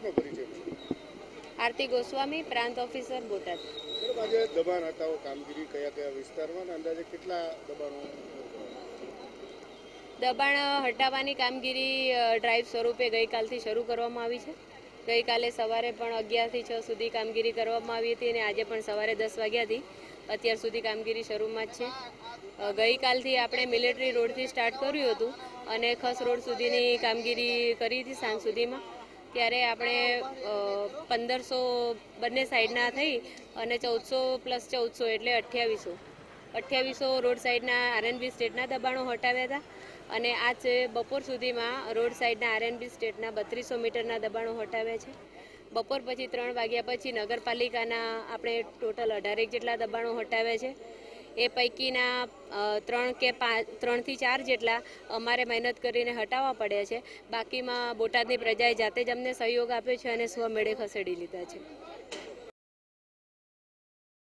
આપનો પરિચય આરતી ગોસ્વામી પ્રાંત ઓફિસર બોટાદ. મેડમ આજે દબાણ હટાવો કામગીરી કયા કયા વિસ્તારમાં અંદાજે કેટલા દબાણો? દબાણ હટાવવાની કામગીરી ડ્રાઈવ સ્વરૂપે ગઈકાલથી શરૂ કરવામાં આવી છે. ગઈકાલે સવારે પણ અગિયારથી છ સુધી કામગીરી કરવામાં આવી હતી અને આજે પણ સવારે દસ વાગ્યાથી અત્યાર સુધી કામગીરી શરૂમાં જ છે. ગઈકાલથી આપણે મિલિટરી રોડથી સ્ટાર્ટ કર્યું હતું અને ખસ રોડ સુધીની કામગીરી કરી હતી સાંજ સુધીમાં. ત્યારે આપણે પંદરસો બંને સાઈડના થઈ અને ચૌદસો પ્લસ ચૌદસો એટલે અઠ્યાવીસો. અઠ્યાવીસો રોડ સાઈડના આરએનબી સ્ટેટના દબાણો હટાવ્યા હતા અને આજ બપોર સુધીમાં રોડ સાઈડના આરએનબી સ્ટેટના બત્રીસો મીટરના દબાણો હટાવ્યા છે. બપોર પછી ત્રણ વાગ્યા પછી નગરપાલિકાના આપણે ટોટલ અઢારેક જેટલા દબાણો હટાવ્યા છે. એ પૈકીના ત્રણ કે પાંચ ત્રણથી ચાર જેટલા અમારે મહેનત કરીને હટાવવા પડ્યા છે. બાકીમાં બોટાદની પ્રજાએ જાતે જ અમને સહયોગ આપ્યો છે અને સ્વમેળે ખસેડી લીધા છે.